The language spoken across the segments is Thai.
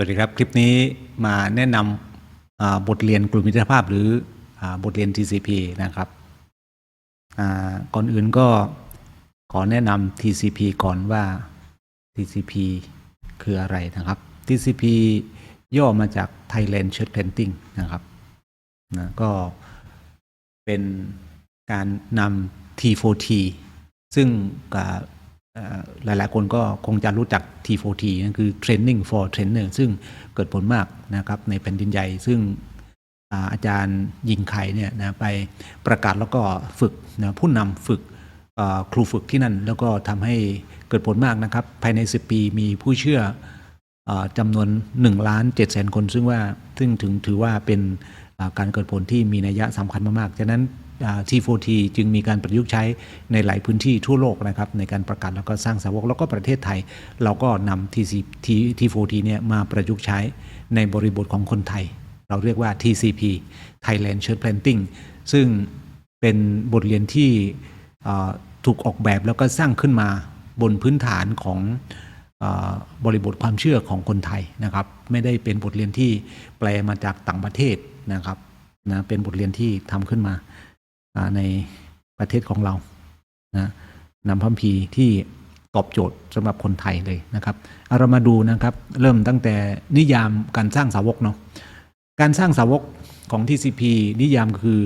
วัสดีครับ คลิปนี้มาแนะนำบทเรียนกลุ่มมิตรภาพหรืออบทเรียน TCP นะครับก่อนอื่นก็ขอแนะนำ TCP ก่อนว่า TCP คืออะไรนะครับ TCP ย่อมาจาก Thailand Church Planting นะครับนะก็เป็นการนำ T4T ซึ่งกับเอ่อ หลายๆ คนก็คงจะรู้จัก T4T นั่นคือ Training for Trainer ซึ่งเกิดผลมากนะครับในแผ่นดินใหญ่ ซึ่งอาจารย์ยิงไข่เนี่ยนะไปประกาศแล้วก็ฝึกนะผู้นำฝึกครูฝึกที่นั่น แล้วก็ทำให้เกิดผลมากนะครับ ภายใน 10 ปีมีผู้เชื่ออจำนวน1ล้าน7แสนคน ซึ่งว่าซึ่งถึงถือว่าเป็นการเกิดผลที่มีนัยยะสำคัญมากๆฉะนั้น T4T จึงมีการประยุกต์ใช้ในหลายพื้นที่ทั่วโลกนะครับในการประกาศแล้วก็สร้างสาวกแล้วก็ประเทศไทย เราก็นำ TC T- T4T เนี่ยมาประยุกต์ใช้ในบริบทของคนไทย เราเรียกว่า TCP Thailand Church Planting ซึ่งเป็นบทเรียนที่ถูกออกแบบแล้วก็สร้างขึ้นมาบนพื้นฐานของบริบทความเชื่อของคนไทยนะครับ ไม่ได้เป็นบทเรียนที่แปลมาจากต่างประเทศนะครับนะเป็นบทเรียนที่ทำขึ้นมา ในประเทศของเรานะนำพัมพีที่ตอบโจทย์สำหรับคนไทยเลยนะครับเอาเรามาดูนะครับ เริ่มตั้งแต่นิยามการสร้างสาวกเนาะการสร้างสาวกของ TCP นิยามคือ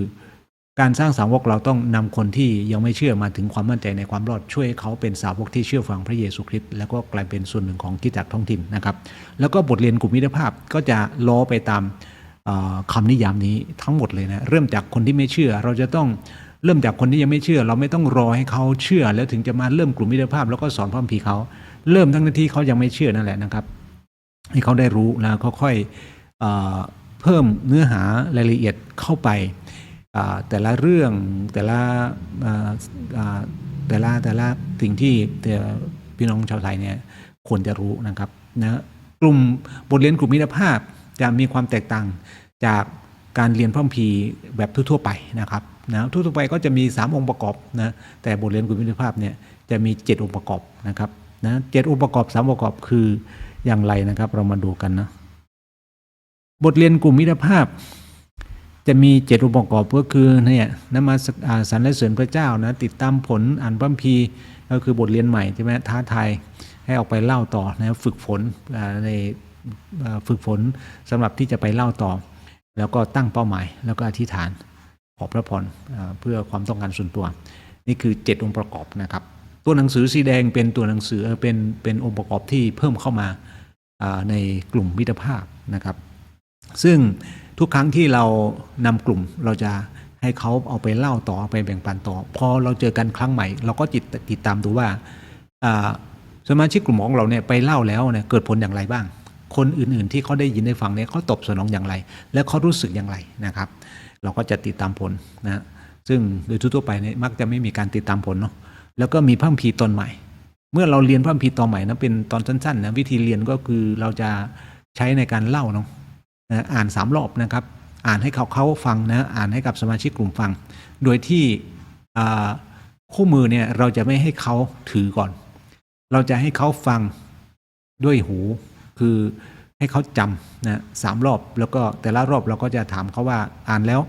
การสร้างสาวกเราต้องนำคนที่ยังไม่เชื่อมาถึงความมั่นใจในความรอดช่วยให้เขาเป็นสาวกที่เชื่อฟังพระเยซูคริสต์แล้วก็กลายเป็นส่วนหนึ่งของกิจจักรท้องถิ่นนะครับ แล้วก็บทเรียนกลุ่มมิตรภาพก็จะล้อไปตาม คำนิยามนี้ทั้งหมดเลยนะเริ่มจากคนที่ไม่เชื่อ เราจะต้องเริ่มจากคนที่ยังไม่เชื่อ เราไม่ต้องรอให้เขาเชื่อ แล้วถึงจะมาเริ่มกลุ่มมิตรภาพ แล้วก็สอนพระคัมภีเขาเริ่มทั้งที่เขายังไม่เชื่อนั่นแหละนะครับ ให้เขาได้รู้แล้วเขาค่อยเเพิ่มเนื้อหารายละเอียดเข้าไปแต่ละเรื่องแต่ละแต่ละแต่ละสิ่งที่พี่น้องชาวไทยเนี่ยควรจะรู้นะครับนะกลุ่มบทเรียนกลุ่มมิตรภาพ จะมีความแตกต่างจากการเรียนพระคัมภีร์แบบทั่วๆไปนะครับนะทั่วๆไปก็จะมี 3 องค์ประกอบนะแต่บทเรียนกลุ่มมิตรภาพเนี่ยจะมี 7 องค์ประกอบนะครับนะเจ็ดองค์ประกอบสามองค์ประกอบคืออย่างไรนะครับ เรามาดูกันนะบทเรียนกลุ่มมิตรภาพ จะมีเจ็ดองค์ประกอบก็คือเนี่ยนมาสอ่าสรรเสริญพระเจ้านะติดตามผลอ่านพระคัมภีร์ก็คือบทเรียนใหม่ใช่ไหมท้าทายให้ออกไปเล่าต่อนะฝึกฝนใน ฝึกฝนสำหรับที่จะไปเล่าต่อ แล้วก็ตั้งเป้าหมาย แล้วก็อธิษฐานขอพระพรเพื่อความต้องการส่วนตัว นี่คือ 7 องค์ประกอบนะครับ ตัวหนังสือสีแดงเป็นตัวหนังสือเป็นเป็นองค์ประกอบที่เพิ่มเข้ามาในกลุ่มมิตรภาพนะครับ ซึ่งทุกครั้งที่เรานำกลุ่มเราจะให้เขาเอาไปเล่าต่ออไปแบ่งปันต่อ พอเราเจอกันครั้งใหม่ เราก็จิตติดตามดูว่าอ่าสมาชิกกลุ่มของเราเนี่ยไปเล่าแล้วเนี่ยเกิดผลอย่างไรบ้าง คนอื่นๆ ที่เขาได้ยินได้ฟังเนี่ยเขาตอบสนองอย่างไร และเขารู้สึกอย่างไรนะครับ เราก็จะติดตามผลนะซึ่งโดยทั่วไปเนี่ยมักจะไม่มีการติดตามผลเนาะแล้วก็มีพระคัมภีร์ตอนใหม่ เมื่อเราเรียนพระคัมภีร์ตอนใหม่นะเป็นตอนสั้นๆนะวิธีเรียนก็คือเราจะใช้ในการเล่าเนาะนะอ่านสามรอบนะครับอ่านให้เขาเขาฟังนะอ่านให้กับสมาชิกกลุ่มฟัง โดยที่คู่มือเนี่ยเราจะไม่ให้เขาถือก่อน เราจะให้เขาฟังด้วยหู คือให้เขาจำนะสามรอบแล้วก็แต่ละรอบเราก็จะถามเขาว่าอ่านแล้ว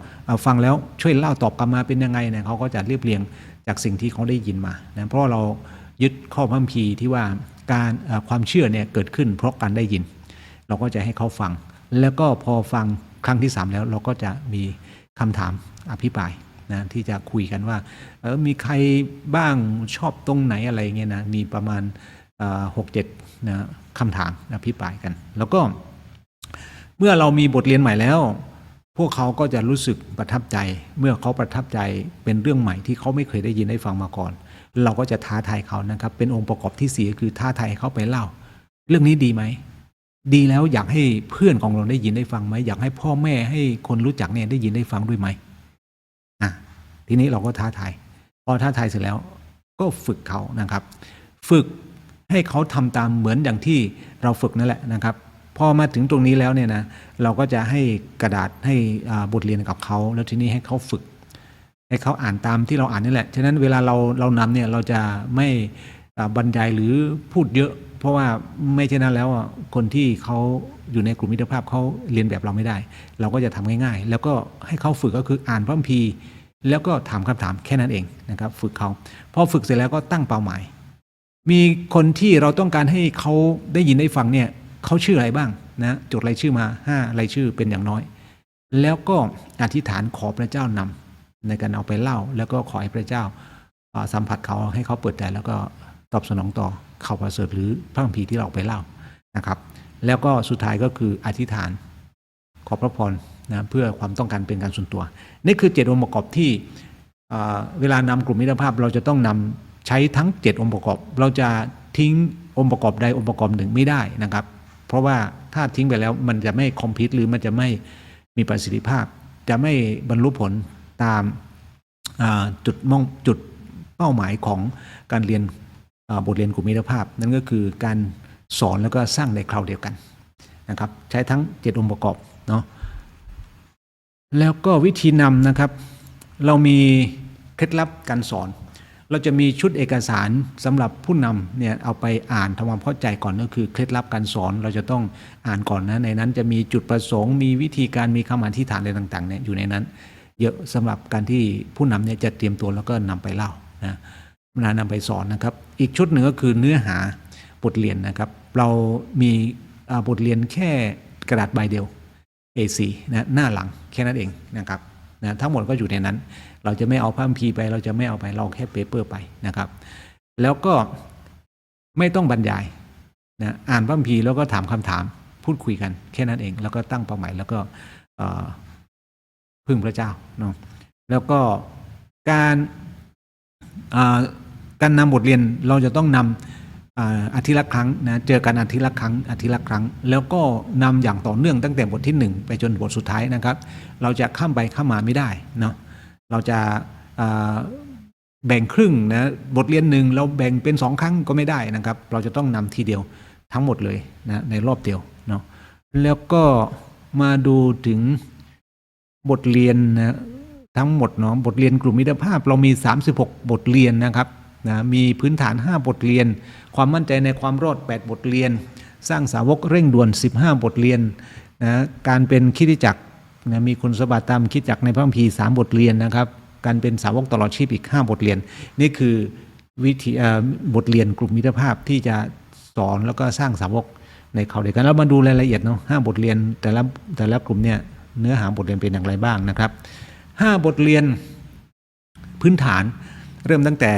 ฟังแล้วช่วยเล่าตอบกลับมาเป็นยังไงเนี่ยเขาก็จะเรียบเรียงจากสิ่งที่เขาได้ยินมานะเพราะเรายึดข้อพัมภีร์ที่ว่าการความเชื่อเนี่ยเกิดขึ้น เพราะการได้ยิน เราก็จะให้เขาฟัง แล้วก็พอฟังครั้งที่สามแล้วเราก็จะมีคำถามอภิปรายนะที่จะคุยกันว่าเออมีใครบ้างชอบตรงไหนอะไรเงี้ยนะมีประมาณ หกเจ็ดนะคำถามอภิปรายกัน แล้วก็เมื่อเรามีบทเรียนใหม่แล้ว พวกเขาก็จะรู้สึกประทับใจ เมื่อเขาประทับใจเป็นเรื่องใหม่ที่เขาไม่เคยได้ยินได้ฟังมาก่อน เราก็จะท้าทายเขานะครับ เป็นองค์ประกอบที่สี่คือท้าทายเขาไปเล่า เรื่องนี้ดีไหมดีแล้วอยากให้เพื่อนของเราได้ยินได้ฟังไหมอยากให้พ่อแม่ให้คนรู้จักเนี่ยได้ยินได้ฟังด้วยไหมอะทีนี้เราก็ท้าทายพอท้าทายเสร็จแล้ว ก็ฝึกเขานะครับ ฝึก ให้เขาทำตามเหมือนอย่างที่เราฝึกนั่นแหละนะครับพอมาถึงตรงนี้แล้วเนี่ยนะเราก็จะให้กระดาษให้บทเรียนกับเขา แล้วทีนี้ให้เขาฝึก ให้เขาอ่านตามที่เราอ่านนี่แหละฉะนั้นเวลาเราเรานำเนี่ยเราจะไม่บรรยายหรือพูดเยอะ เพราะว่าไม่เช่นนั้นแล้วอะคนที่เขาอยู่ในกลุ่มมิตรภาพเขาเรียนแบบเราไม่ได้ เราก็จะทำง่ายๆ แล้วก็ให้เขาฝึกก็คืออ่านพระคัมภีร์แล้วก็ถามคำถามแค่นั้นเองนะครับ ฝึกเขาพอฝึกเสร็จแล้วก็ตั้งเป้าหมาย มีคนที่เราต้องการให้เขาได้ยินได้ฟังเนี่ยเขาชื่ออะไรบ้างนะจดรายชื่อมาห้ารายชื่อเป็นอย่างน้อย แล้วก็อธิษฐานขอพระเจ้านำในการเอาไปเล่า แล้วก็ขอให้พระเจ้าสัมผัสเขาให้เขาเปิดใจแล้วก็ตอบสนองต่อข่าวประเสริฐหรือพระคัมภีร์ที่เราไปเล่านะครับ แล้วก็สุดท้ายก็คืออธิษฐานขอพระพรนะเพื่อความต้องการเป็นการส่วนตัว นี่คือเจ็ดองค์ประกอบที่เวลานำกลุ่มมิตรภาพเราจะต้องนำ ใช้ทั้ง 7 องค์ประกอบ เราจะทิ้งองค์ประกอบใดองค์ประกอบหนึ่งไม่ได้นะครับ เพราะว่าถ้าทิ้งไปแล้วมันจะไม่คอมพิวต์หรือมันจะไม่มีประสิทธิภาพ จะไม่บรรลุผลตามาจุดมองจุดเป้าหมายของการเรียนบทเรียนกลุ่มมิตรภาพ นั่นก็คือการสอนแล้วก็สร้างในคราวเดียวกันนะครับ ใช้ทั้ง 7 องค์ประกอบเนาะแล้วก็วิธีนำนะครับ เรามีเคล็ดลับการสอน เราจะมีชุดเอกสารสำหรับผู้นำเนี่ยเอาไปอ่านทำความเข้าใจก่อนก็คือเคล็ดลับการสอนเราจะต้องอ่านก่อนนะในนั้นจะมีจุดประสงค์ มีวิธีการมีคำอธิษฐานอะไรต่างๆเนี่ยอยู่ในนั้น เยอะสำหรับการที่ผู้นำเนี่ยจะเตรียมตัวแล้วก็นำไปเล่านะเวลานำไปสอนนะครับ อีกชุดหนึ่งก็คือเนื้อหาบทเรียนนะครับ เรามีบทเรียนแค่กระดาษใบเดียว A4 นะหน้าหลังแค่นั้นเองนะครับนะทั้งหมดก็อยู่ในนั้น เราจะไม่เอาพระคัมภีร์ไป เราจะไม่เอาไปเราแค่เปเปอร์ไปนะครับ แล้วก็ไม่ต้องบรรยายนะอ่านพระคัมภีร์แล้วก็ถามคำถามพูดคุยกัน แค่นั้นเอง แล้วก็ตั้งเป้าหมายแล้วก็พึ่งพระเจ้าเนาะแล้วก็การการนำบทเรียนเราจะต้องนำอาอาทิตย์ละครั้งนะเจอกันอาทิตย์ละครั้งอาทิตย์ละครั้ง แล้วก็นำอย่างต่อเนื่องตั้งแต่บทที่ 1 ไปจนบทสุดท้ายนะครับ เราจะข้ามไปข้ามมาไม่ได้เนาะ เราจะาแบ่งครึ่งนะบทเรียนหนึ่งเราแบ่งเป็นสองครั้งก็ไม่ได้นะครับ เราจะต้องนำทีเดียวทั้งหมดเลยนะในรอบเดียวเนาะแล้วก็มาดูถึงบทเรียนนะทั้งหมดเนาะบทเรียนกลุ่มมิตรภาพ เรามี 36 บทเรียนนะครับนะมีพื้นฐาน 5 บทเรียน ความมั่นใจในความรอด 8 บทเรียน สร้างสาวกเร่งด่วน 15 บทเรียนนะการเป็นคริสตจักร นะมีคุณสมบัติตามคิดจักในพระคัมภีร์3บทเรียนนะครับ การเป็นสาวกตลอดชีพอีก 5 บทเรียน นี่คือวิธีบทเรียนกลุ่มมิตรภาพที่จะสอนแล้วก็สร้างสาวกในเขาเดียวกันแล้วมาดูรายละเอียดเนาะห้าบทเรียนแต่ละแต่ละกลุ่มเนี่ยเนื้อหาบทเรียนเป็นอย่างไรบ้างนะครับห้าบทเรียนพื้นฐานเริ่มตั้งแต่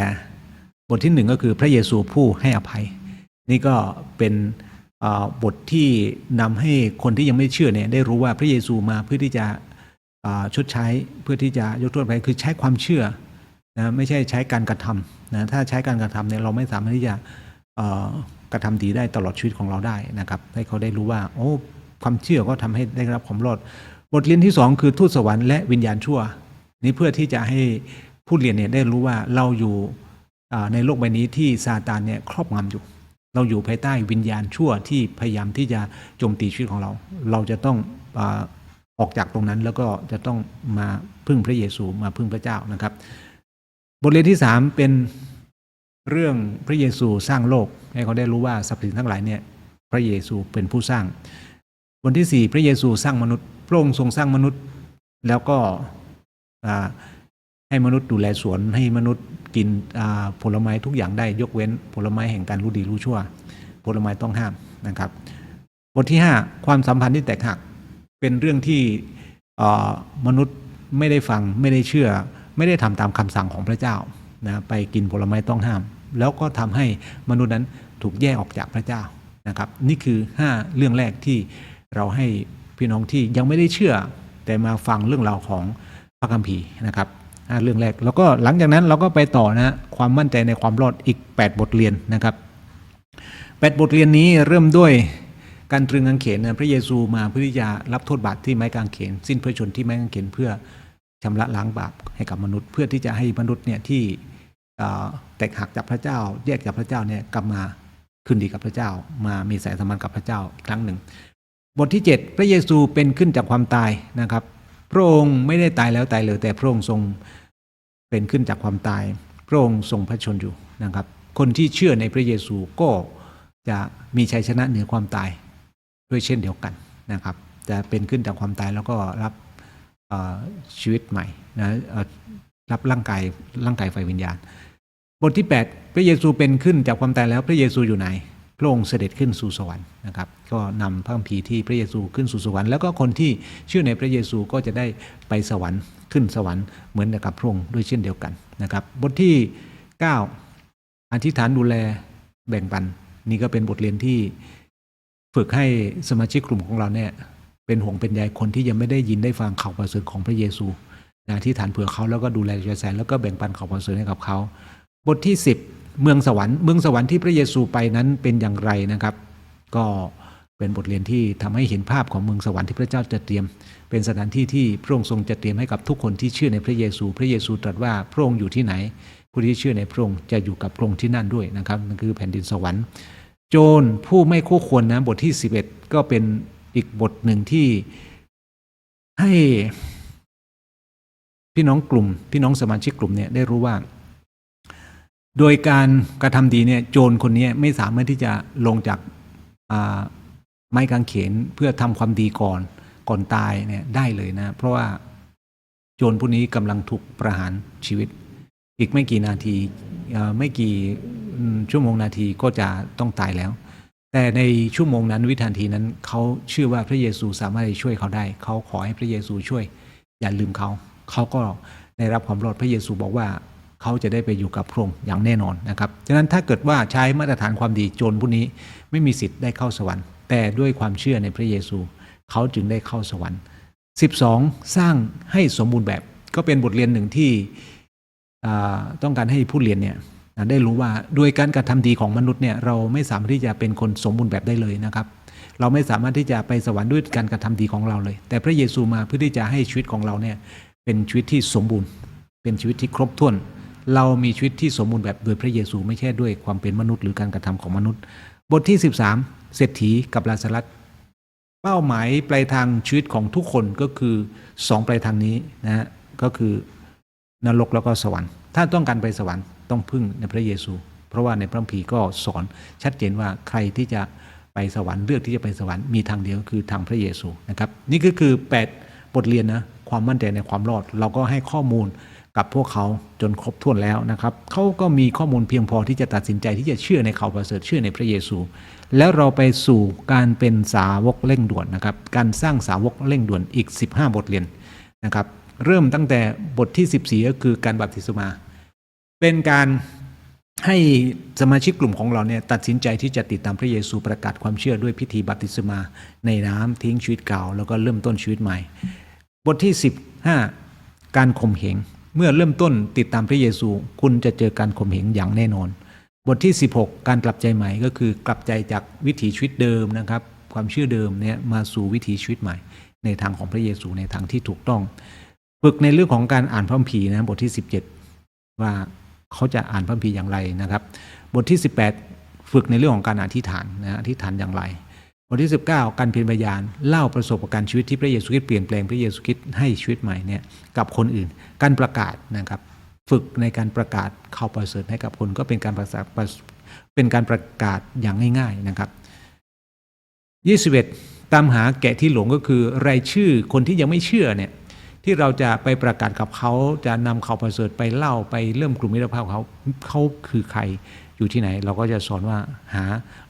บทที่หนึ่งก็คือพระเยซูผู้ให้อภัย นี่ก็เป็น บทที่นำให้คนที่ยังไม่เชื่อเนี่ยได้รู้ว่าพระเยซูมาเพื่อที่จะชดใช้เพื่อที่จะยกโทษไปคือใช้ความเชื่อนะไม่ใช่ใช้การกระทำนะถ้าใช้การกระทำเนี่ยเราไม่สามารถที่จะกระทำดีได้ตลอดชีวิตของเราได้นะครับ ให้เขาได้รู้ว่า โอ้ความเชื่อก็ทำให้ได้รับความรอด บทเรียนที่สองคือทูตสวรรค์และวิญญาณชั่ว นี่เพื่อที่จะให้ผู้เรียนเนี่ยได้รู้ว่าเราอยู่ในโลกใบนี้ที่ซาตานเนี่ยครอบงำอยู่ เราอยู่ภายใต้วิญญาณชั่วที่พยายามที่จะโจมตีชีวิตของเรา เราจะต้องออกจากตรงนั้นแล้วก็จะต้องมาพึ่งพระเยซูมาพึ่งพระเจ้านะครับ บทเรียนที่สามเป็นเรื่องพระเยซูสร้างโลก ให้เขาได้รู้ว่าสรรพสิ่งทั้งหลายเนี่ยพระเยซูเป็นผู้สร้างบทที่สี่พระเยซูสร้างมนุษย์พระองค์ทรงสร้างมนุษย์ แล้วก็ ให้มนุษย์ดูแลสวนให้มนุษย์กินผลไม้ทุกอย่างได้ยกเว้นผลไม้แห่งการรู้ดีรู้ชั่ว ผลไม้ต้องห้ามนะครับ บทที่ 5 ความสัมพันธ์ที่แตกหักเป็นเรื่องที่มนุษย์ไม่ได้ฟังไม่ได้เชื่อ ไม่ได้ทำตามคำสั่งของพระเจ้านะไปกินผลไม้ต้องห้าม แล้วก็ทำให้มนุษย์นั้นถูกแยกออกจากพระเจ้านะครับ นี่คือ 5 เรื่องแรกที่เราให้พี่น้องที่ยังไม่ได้เชื่อ แต่มาฟังเรื่องราวของพระคัมภีร์นะครับ เรื่องแรก แล้วก็หลังจากนั้นเราก็ไปต่อนะความมั่นใจในความรอดอีก 8 บทเรียนนะครับ 8 บทเรียนนี้เริ่มด้วยการตรึงกางเขนนะพระเยซูมาเพื่อที่จะรับโทษบาปที่ไม้กางเขน สิ้นพระชนที่ไม้กางเขนเพื่อชำระล้างบาปให้กับมนุษย์ เพื่อที่จะให้มนุษย์เนี่ยที่แตกหักจากพระเจ้า แยกจากพระเจ้าเนี่ยกลับมาคืนดีกับพระเจ้า มามีสายสัมพันธ์กับพระเจ้าอีกครั้งหนึ่ง บทที่ 7 พระเยซูเป็นขึ้นจากความตายนะครับ พระองค์ไม่ได้ตายแล้วตายเลยแต่พระองค์ทรงเป็นขึ้นจากความตาย พระองค์ทรงพระชนอยู่นะครับ คนที่เชื่อในพระเยซูก็จะมีชัยชนะเหนือความตายด้วยเช่นเดียวกันนะครับ จะเป็นขึ้นจากความตายแล้วก็รับชีวิตใหม่นะรับร่างกายร่างกายไฟวิญญาณ บทที่ 8 พระเยซูเป็นขึ้นจากความตายแล้วพระเยซูอยู่ไหน พระองค์เสด็จขึ้นสู่สวรรค์นะครับ ก็นำพระคัมภีร์ที่พระเยซูขึ้นสู่สวรรค์แล้วก็คนที่เชื่อในพระเยซูก็จะได้ไปสวรรค์ขึ้นสวรรค์เหมือนกับพระองค์ด้วยเช่นเดียวกันนะครับ บทที่ 9 อธิษฐานดูแลแบ่งปัน นี่ก็เป็นบทเรียนที่ฝึกให้สมาชิกกลุ่มของเราเนี่ยเป็นห่วงเป็นใยคนที่ยังไม่ได้ยินได้ฟังข่าวประเสริฐของพระเยซูนะที่ฐานเผื่อเขาแล้วก็ดูแลใจแสนแล้วก็แบ่งปันข่าวประเสริฐให้กับเขา บทที่ 10 เมืองสวรรค์เมืองสวรรค์ที่พระเยซูไปนั้นเป็นอย่างไรนะครับ ก็เป็นบทเรียนที่ทำให้เห็นภาพของเมืองสวรรค์ที่พระเจ้าจะเตรียม เป็นสถานที่ที่พระองค์ทรงจะเตรียมให้กับทุกคนที่เชื่อในพระเยซู พระเยซูตรัสว่าพระองค์อยู่ที่ไหน ผู้ที่เชื่อในพระองค์จะอยู่กับพระองค์ที่นั่นด้วยนะครับนั่นคือแผ่นดินสวรรค์ โจรผู้ไม่คู่ควรนะบทที่ 11 ก็เป็นอีกบทหนึ่งที่ให้พี่น้องกลุ่ม พี่น้องสมาชิกกลุ่มเนี่ยได้รู้ว่า โดยการกระทำดีเนี่ยโจรคนนี้ไม่สามารถที่จะลงจากาไม้กางเขนเพื่อทำความดีก่อนก่อนตายเนี่ยได้เลยนะ เพราะว่าโจรผู้นี้กำลังถูกประหารชีวิต อีกไม่กี่นาทีไม่กี่ชั่วโมงนาทีก็จะต้องตายแล้ว แต่ในชั่วโมงนั้นวินาทีนั้นเขาเชื่อว่าพระเยซูสามารถจะช่วยเขาได้ เขาขอให้พระเยซูช่วย อย่าลืมเขา เขาก็ได้รับความรอดพระเยซูบอกว่า เขาจะได้ไปอยู่กับพระองค์อย่างแน่นอนนะครับฉะนั้นถ้าเกิดว่าใช้มาตรฐานความดีโจรผู้นี้ไม่มีสิทธิ์ได้เข้าสวรรค์ แต่ด้วยความเชื่อในพระเยซู เขาจึงได้เข้าสวรรค์ 12 สร้างให้สมบูรณ์แบบก็เป็นบทเรียนหนึ่งที่ต้องการให้ผู้เรียนเนี่ยได้รู้ว่าด้วยการกระทำดีของมนุษย์เนี่ยเราไม่สามารถที่จะเป็นคนสมบูรณ์แบบได้เลยนะครับ เราไม่สามารถที่จะไปสวรรค์ด้วยการกระทำดีของเราเลย แต่พระเยซูมาเพื่อที่จะให้ชีวิตของเราเนี่ยเป็นชีวิตที่สมบูรณ์ เป็นชีวิตที่ครบถ้วน เรามีชีวิตที่สมบูรณ์แบบโดยพระเยซู ไม่ใช่ด้วยความเป็นมนุษย์หรือการกระทำของมนุษย์ บทที่ 13 เศรษฐีกับลาซารัสเป้าหมายปลายทางชีวิตของทุกคนก็คือสองปลายทางนี้นะฮะก็คือนรกแล้วก็สวรรค์ ถ้าต้องการไปสวรรค์ต้องพึ่งในพระเยซู เพราะว่าในพระคัมภีร์ก็สอนชัดเจนว่าใครที่จะไปสวรรค์เลือกที่จะไปสวรรค์มีทางเดียวคือทางพระเยซูนะครับนี่ก็คือ 8 บทเรียนนะความมั่นใจในความรอด เราก็ให้ข้อมูล กับพวกเขาจนครบถ้วนแล้วนะครับเขาก็มีข้อมูลเพียงพอที่จะตัดสินใจที่จะเชื่อในข่าวประเสริฐเชื่อในพระเยซู แล้วเราไปสู่การเป็นสาวกเร่งด่วนนะครับการสร้างสาวกเร่งด่วนอีก 15 บทเรียนนะครับเริ่มตั้งแต่บทที่ 14 ก็คือการบัพติศมา เป็นการให้สมาชิกกลุ่มของเราเนี่ยตัดสินใจที่จะติดตามพระเยซูประกาศความเชื่อด้วยพิธีบัพติศมา ในน้ำทิ้งชีวิตเก่า แล้วก็เริ่มต้นชีวิตใหม่ บทที่ 15 การข่มเหง เมื่อเริ่มต้นติดตามพระเยซู คุณจะเจอการข่มเหงอย่างแน่นอน บทที่ 16 การกลับใจใหม่ก็คือกลับใจจากวิถีชีวิตเดิมนะครับ ความเชื่อเดิมเนี่ยมาสู่วิถีชีวิตใหม่ ในทางของพระเยซูในทางที่ถูกต้อง ฝึกในเรื่องของการอ่านพระคัมภีร์นะบทที่ 17 ว่าเขาจะอ่านพระคัมภีร์อย่างไรนะครับ บทที่ 18 ฝึกในเรื่องของการอธิษฐานนะอธิษฐานอย่างไร บทที่ 19 การเป็นพยานเล่าประสบการณ์ชีวิตที่พระเยซูคริสต์เปลี่ยนแปลงพระเยซูคริสต์ให้ชีวิตใหม่เนี่ยกับคนอื่น การประกาศนะครับฝึกในการประกาศข่าวประเสริฐให้กับคนก็เป็นการประกาศเป็นการประกาศอย่างง่าย ๆนะครับ 21 ตามหาแกะที่หลงก็คือรายชื่อคนที่ยังไม่เชื่อเนี่ยที่เราจะไปประกาศกับเขาจะนำข่าวประเสริฐไปเล่าไปเริ่มกลุ่มมิตรภาพเขาเขาคือใคร อยู่ที่ไหนเราก็จะสอนว่าหา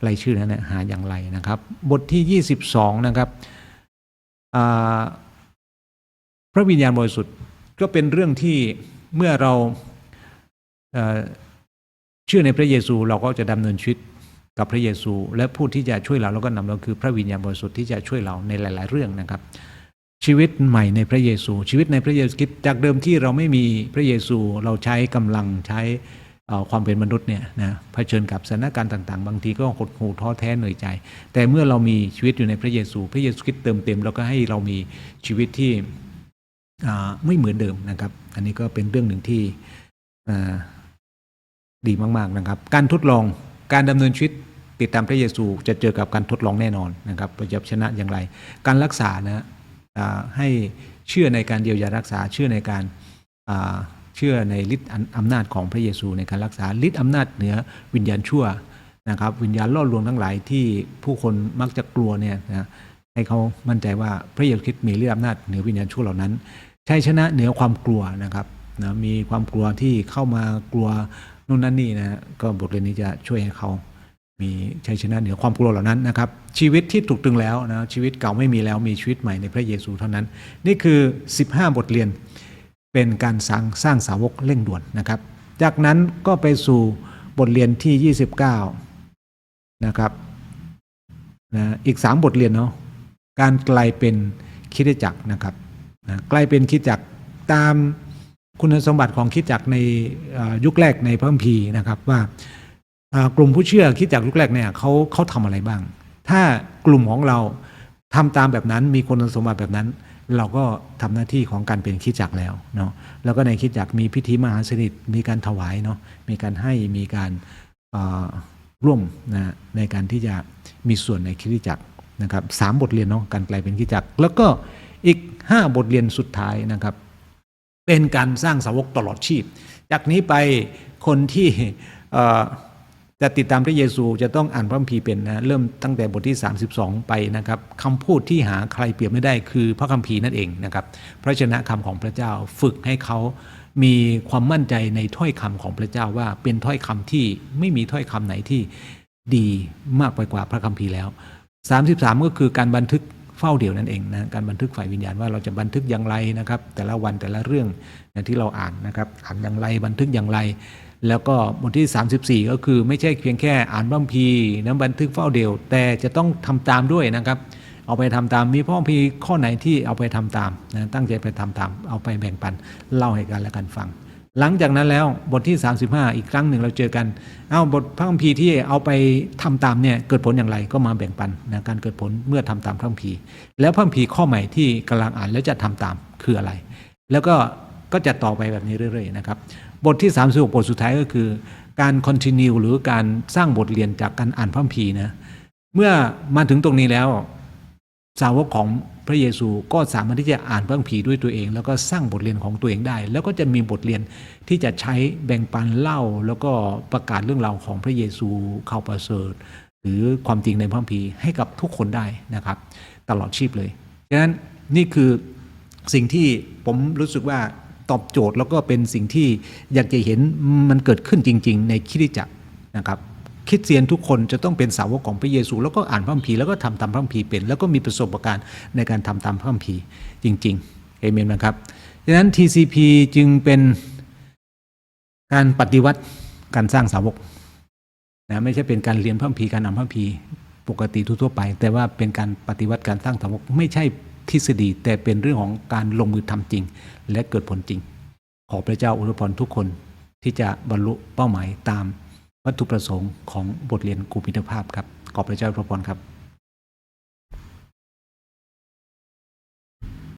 รายชื่อนั้นเนี่ยหาอย่างไรนะครับ บทที่ 22 นะครับพระวิญญาณบริสุทธิ์ก็เป็นเรื่องที่เมื่อเราเชื่อในพระเยซูเราก็จะดำเนินชีวิตกับพระเยซู และผู้ที่จะช่วยเราเราก็นำเราคือพระวิญญาณบริสุทธิ์ที่จะช่วยเราในหลาย ๆ เรื่องนะครับ ชีวิตใหม่ในพระเยซู ชีวิตในพระเยซูคริสต์จากเดิมที่เราไม่มีพระเยซู เราใช้กำลังใช้ ความเป็นมนุษย์เนี่ยนะเผชิญกับสถานการณ์ต่างๆ บางทีก็หดหู่ท้อแท้เหนื่อยใจ แต่เมื่อเรามีชีวิตอยู่ในพระเยซู พระเยซูคริสต์เติมเต็มแล้วก็ให้เรามีชีวิตที่ไม่เหมือนเดิมนะครับ อันนี้ก็เป็นเรื่องหนึ่งที่ดีมากๆนะครับ การทดลองการดำเนินชีวิตติดตามพระเยซูจะเจอกับการทดลองแน่นอนนะครับเราจะชนะอย่างไร การรักษานะให้เชื่อในการเยียวยารักษาเชื่อในการ เชื่อในฤทธิ์อำนาจของพระเยซูในการรักษาฤทธิ์อำนาจเหนือวิญญาณชั่วนะครับ วิญญาณล่อลวงทั้งหลายที่ผู้คนมักจะกลัวเนี่ยนะให้เขามั่นใจว่าพระเยซูคริสต์มีฤทธิ์อำนาจเหนือวิญญาณชั่วเหล่านั้นชัยชนะเหนือความกลัวนะครับนะมีความกลัวที่เข้ามากลัวนู่นนั่นนี่นะก็บทเรียนนี้จะช่วยให้เขามีชัยชนะเหนือความกลัวเหล่านั้นนะครับ ชีวิตที่ถูกตึงแล้วนะชีวิตเก่าไม่มีแล้วมีชีวิตใหม่ในพระเยซูเท่านั้น นี่คือ 15 บทเรียน เป็นการสร้างสร้างสาวกเร่งด่วนนะครับ จากนั้นก็ไปสู่บทเรียนที่ 29 นะครับนะอีก 3 บทเรียนเนาะการกลายเป็นคิดจักรนะครับนะกลายเป็นคิดจักรตามคุณสมบัติของคิดจักรในยุคแรกในพระคัมภีร์นะครับว่ากลุ่มผู้เชื่อคิดจากยุคแรกเนี่ยเขาเขาทำอะไรบ้าง ถ้ากลุ่มของเราทำตามแบบนั้นมีคุณสมบัติแบบนั้น เราก็ทำหน้าที่ของการเป็นคิดจักแล้วเนาะแล้วก็ในคิดจักมีพิธีมหาสนิทมีการถวายเนาะมีการให้มีการร่วมนะในการที่จะมีส่วนในคิดจักนะครับสามบทเรียนเนาะการกลายเป็นคิดจักแล้วก็อีก 5 บทเรียนสุดท้ายนะครับ เป็นการสร้างสาวกตลอดชีพ จากนี้ไปคนที่ เอ่อจะติดตามพระเยซูจะต้องอ่านพระคัมภีร์เป็นนะเริ่มตั้งแต่บทที่ 32 ไปนะครับคำพูดที่หาใครเปรียบไม่ได้คือพระคัมภีร์นั่นเองนะครับพระชนะคำของพระเจ้าฝึกให้เขามีความมั่นใจในถ้อยคำของพระเจ้าว่าเป็นถ้อยคำที่ไม่มีถ้อยคำไหนที่ดีมากไปกว่าพระคัมภีร์แล้ว 33 ก็คือการบันทึกเฝ้าเดี่ยวนั่นเองนะการบันทึกฝ่ายวิญญาณว่าเราจะบันทึกอย่างไรนะครับ แต่ละวันแต่ละเรื่องที่เราอ่านนะครับอ่านอย่างไรบันทึกอย่างไร แล้วก็บทที่ 34 ก็คือไม่ใช่เพียงแค่อ่านบัมพีร์นะบันทึกเฝ้าเดียว แต่จะต้องทำตามด้วยนะครับ เอาไปทำตามมีพระคัมภีข้อไหนที่เอาไปทำตามนะตั้งใจไปทำตาม เอาไปแบ่งปันเล่าให้กันและกันฟัง หลังจากนั้นแล้วบทที่ 35 อีกครั้งหนึ่งเราเจอกันเอาบทพระคัมภีร์ที่เอาไปทำตามเนี่ยเกิดผลอย่างไรก็มาแบ่งปันนะการเกิดผลเมื่อทำตามพระคัมภีร์ แล้วพระคัมภีร์ข้อใหม่ที่กำลังอ่านแล้วจะทำตามคืออะไร แล้วก็ก็จะต่อไปแบบนี้เรื่อยๆนะครับ บทที่36บทสุดท้ายก็คือ การ continue หรือการสร้างบทเรียนจากการอ่านพระคัมภีร์นะเมื่อมาถึงตรงนี้แล้ว สาวกของพระเยซูก็สามารถที่จะอ่านพระคัมภีร์ด้วยตัวเอง แล้วก็สร้างบทเรียนของตัวเองได้ แล้วก็จะมีบทเรียนที่จะใช้แบ่งปันเล่า แล้วก็ประกาศเรื่องราวของพระเยซูข่าวประเสริฐหรือความจริงในพระคัมภีร์ให้กับทุกคนได้นะครับ ตลอดชีพเลยดังนั้นนี่คือสิ่งที่ผมรู้สึกว่า ตอบโจทย์ แล้วก็เป็นสิ่งที่อยากจะเห็นมันเกิดขึ้นจริง ๆ ในคริสจักรนะครับคริดเตียนทุกคนจะต้องเป็นสาวกของพระเยซู แล้วก็อ่านพระคัมภีร์แล้วก็ทำตามพระคัมภีร์เป็น แล้วก็มีประสบการณ์ในการทำตามพระคัมภีร์จริงๆเอเมนนะครับดังนั้น TCP จึงเป็นการปฏิวัติการสร้างสาวกนะไม่ใช่เป็นการเรียนพระคัมภีร์การอ่านพระคัมภีร์ปกติทั่วไป แต่ว่าเป็นการปฏิวัติการสร้างสาวกไม่ใช่ ทฤษฎี แต่เป็นเรื่องของการลงมือทำจริง และเกิดผลจริง ขอพระเจ้าอวยพรทุกคนที่จะบรรลุเป้าหมายตามวัตถุประสงค์ของบทเรียนกูมิตรภาพครับ ขอพระเจ้าอวยพรครับ